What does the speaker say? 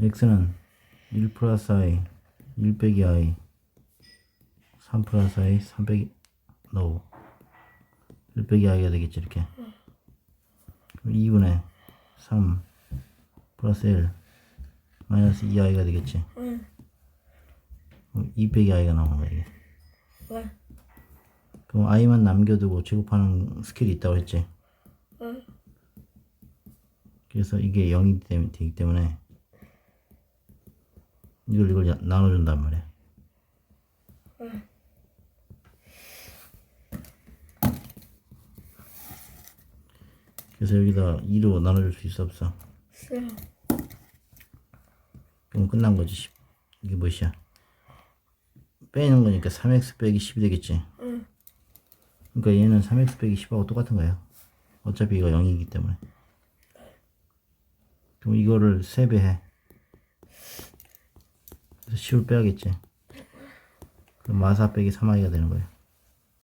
x는 1 플러스 i 1 빼기 i 3 플러스 i 3 빼기 no 1 빼기 i가 되겠지 이렇게 그럼 2분의 3 플러스 1 마이너스 2i가 되겠지 응. 그럼 2 빼기 i가 나오는 거야 이게 왜? 그럼 i만 남겨두고 제곱하는 스킬이 있다고 했지 응. 그래서 이게 0이 되- 되기 때문에 이걸 이걸 야- 나눠준단 말이야. 그래서 여기다 2로 나눠줄 수 있어 없어? 싫어. 그럼 끝난 거지. 10. 이게 몇이야? 빼는 거니까 3x 빼기 10이 되겠지. 응. 그러니까 얘는 3x 빼기 10하고 똑같은 거야. 어차피 이거 0이기 때문에. 그럼 이거를 3배 해. 10을 빼야겠지. 그럼 마사 빼기 3i가 되는 거야.